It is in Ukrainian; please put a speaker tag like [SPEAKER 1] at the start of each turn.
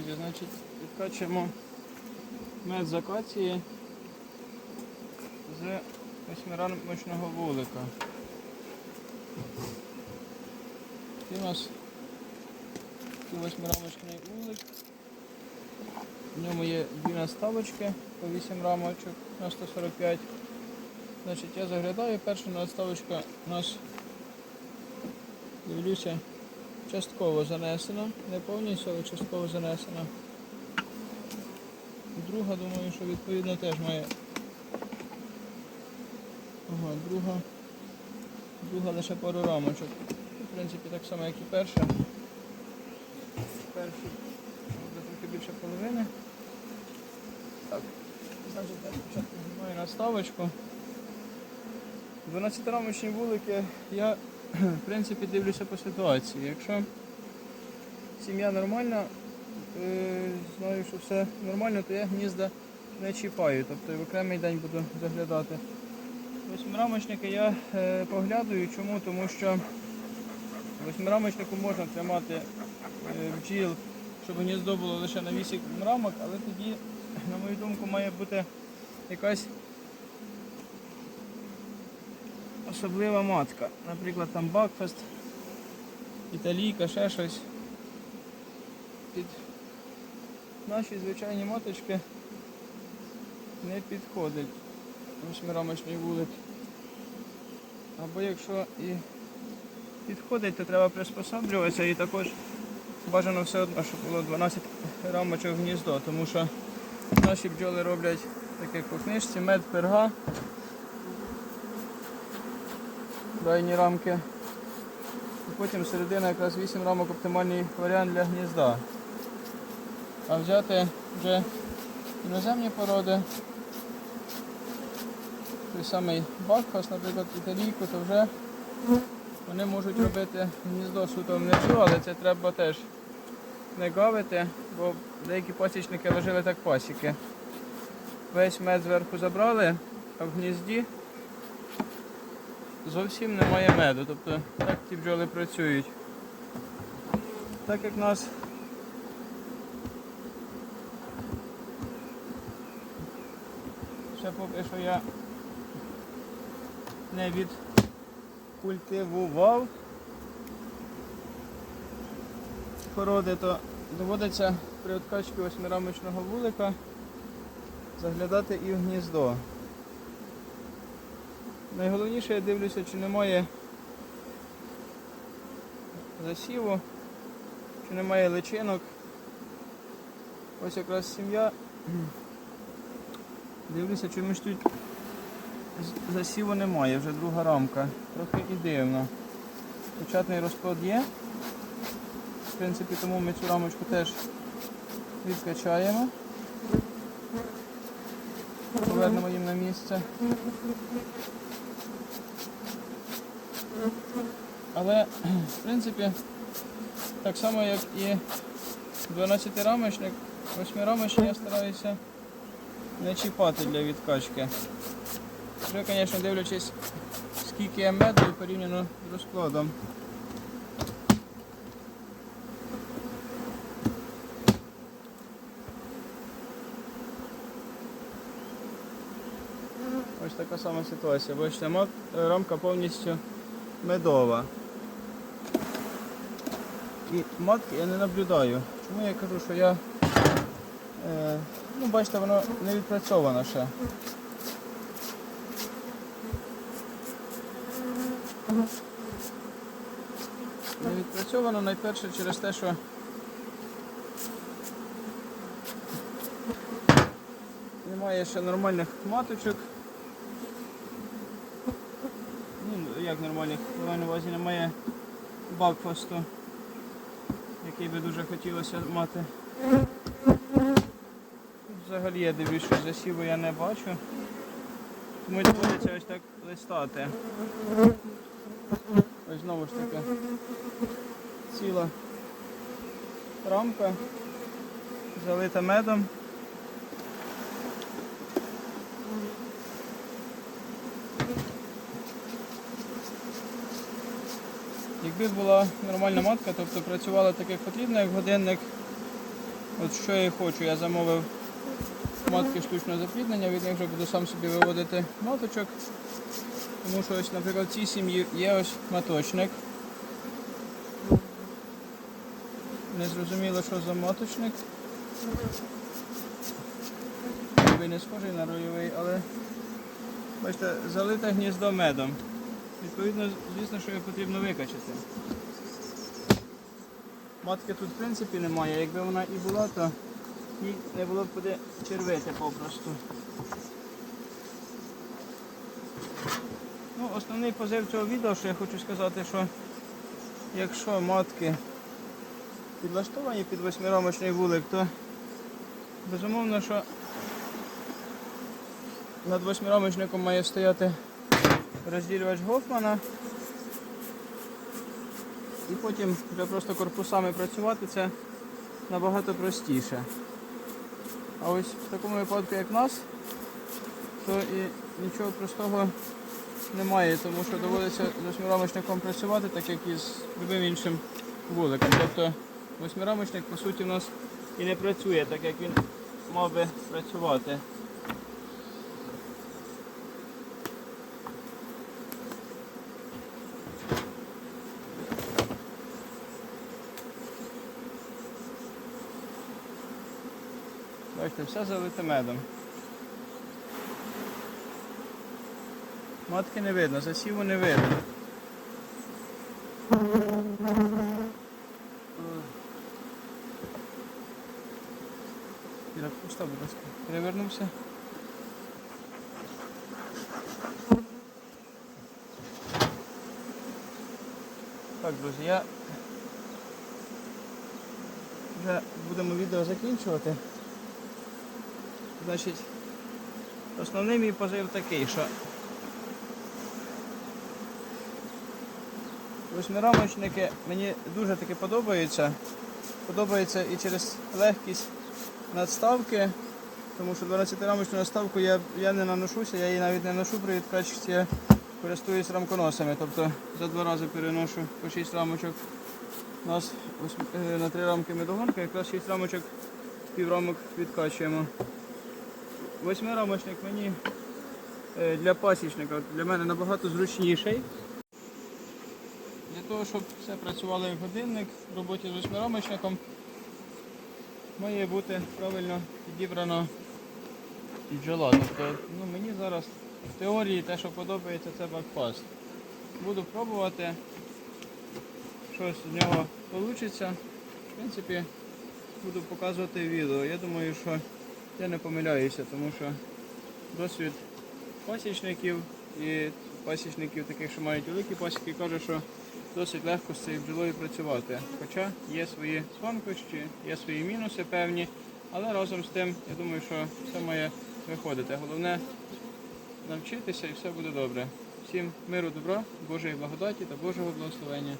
[SPEAKER 1] Друзі, значить, відкачуємо мед з акації з восьмирамочного вулика. Це у нас восьмирамочний вулик. В ньому є дві наставочки по 8 рамочок на 145. Значить, я заглядаю, перша наставочка у нас, дивлюся, частково занесена, не повністю, але частково занесена. Друга, думаю, що відповідно теж має. Ага, друга. Друга лише пару рамочок. В принципі, так само, як і перша. Буде трохи більше половини. Так, значить, я спочатку знімаю наставочку. 12-рамочні вулики я в принципі дивлюся по ситуації. Якщо сім'я нормальна, е, знаю, що все нормально, то я гнізда не чіпаю. Тобто в окремий день буду заглядати. Восьмирамочники я е, поглядаю. Чому? Тому що восьмирамочнику можна тримати е, бджіл, щоб гніздо було лише на 8 рамок, але тоді, на мою думку, має бути якась особлива матка. Наприклад, там Бакфест, Італійка, ще щось. Під наші звичайні маточки не підходить восьмирамочний вулик. Або якщо і підходить, то треба приспособлюватися і також бажано все одно, щоб було 12 рамочок гніздо, тому що наші бджоли роблять таке по книжці, мед перга. Крайні рамки. І потім середина якраз 8 рамок оптимальний варіант для гнізда. А взяти вже іноземні породи, той самий Бакфас, наприклад, італійку, то вже вони можуть робити гніздо суто внизу, але це треба теж не гавити, бо деякі пасічники ложили так пасіки. Весь мед зверху забрали, а в гнізді зовсім немає меду. Тобто так ті бджоли працюють. Так як нас ще поки що я не відкультивував породи, то доводиться при откачці восьмирамочного вулика заглядати і в гніздо. Найголовніше я дивлюся, чи немає засіву, чи немає личинок. Ось якраз сім'я. Дивлюся, чомусь тут засіву немає, вже друга рамка. Трохи і дивно. Початний розплод є. В принципі, тому ми цю рамочку теж відкачаємо. Повернемо їм на місце. Але, в принципі, так само, як і 12-рамочник, 8-рамочник я стараюся не чіпати для відкачки. Вже, звісно, дивлячись, скільки є меду порівняно з розкладом. Ось така сама ситуація. Бачите, рамка повністю медова. І матки я не наблюдаю. Чому я кажу, що я... Е, ну, бачите, воно не відпрацьовано ще. Не відпрацьовано найперше через те, що немає ще нормальних маточок. Ну, як нормальних, на увазі немає бакфасту, який би дуже хотілося мати. Взагалі я дивлюсь, що засіву я не бачу. Тому доводиться ось так листати. Ось знову ж таки ціла рамка, залита медом. Якби була нормальна матка, тобто працювала так, як потрібно, як годинник, От що я хочу, я замовив матки штучного запліднення, від них вже буду сам собі виводити маточок. Тому що ось, наприклад, в цій сім'ї є ось маточник. Не зрозуміло, що за маточник. Ніби не схожий на ройовий, але бачите, залите гніздо медом. Відповідно, звісно, що його потрібно викачати. Матки тут в принципі немає. Якби вона і була, то їй не було б куди червити попросту. Ну, основний позив цього відео, що я хочу сказати, що якщо матки підлаштовані під восьмирамочний вулик, то безумовно, що над восьмирамочником має стояти розділювач Гофмана. І потім вже просто корпусами працювати це набагато простіше. А ось в такому випадку, як в нас, то і нічого простого немає, тому що доводиться з восьмирамочником працювати, так як і з любим іншим вуликом. Тобто восьмирамочник по суті у нас і не працює, так як він мав би працювати. Бачите, все залите медом. Матки не видно, засіву не видно. Іра, постав, будь ласка. Перевернувся. Так, друзі, я вже будемо відео закінчувати. Значить, основний мій позив такий, що восьмирамочники мені дуже таки подобаються. Подобається і через легкість надставки, тому що 12-рамочну надставку я, я не наношуся, я її навіть не ношу при відкачці, я користуюсь рамконосами, тобто за два рази переношу по 6 рамочок. У нас е, на 3 рамки медогонка, якраз 6 рамочок, піврамок відкачуємо. Восьмирамочник мені е, для пасічника для мене набагато зручніший. Для того, щоб все працювало як годинник в роботі з восьмирамочником, має бути правильно підібрано бджола. Тобто ну, мені зараз в теорії те, що подобається, це бакфаст. Буду пробувати, щось з нього вийде. В принципі, буду показувати відео. Я думаю, що я не помиляюся, тому що досвід пасічників і пасічників таких, що мають великі пасіки, каже, що досить легко з цією бджолою працювати. Хоча є свої слабкості, є свої мінуси певні, але разом з тим, я думаю, що все має виходити. Головне навчитися і все буде добре. Всім миру, добра, Божої благодаті та Божого благословення.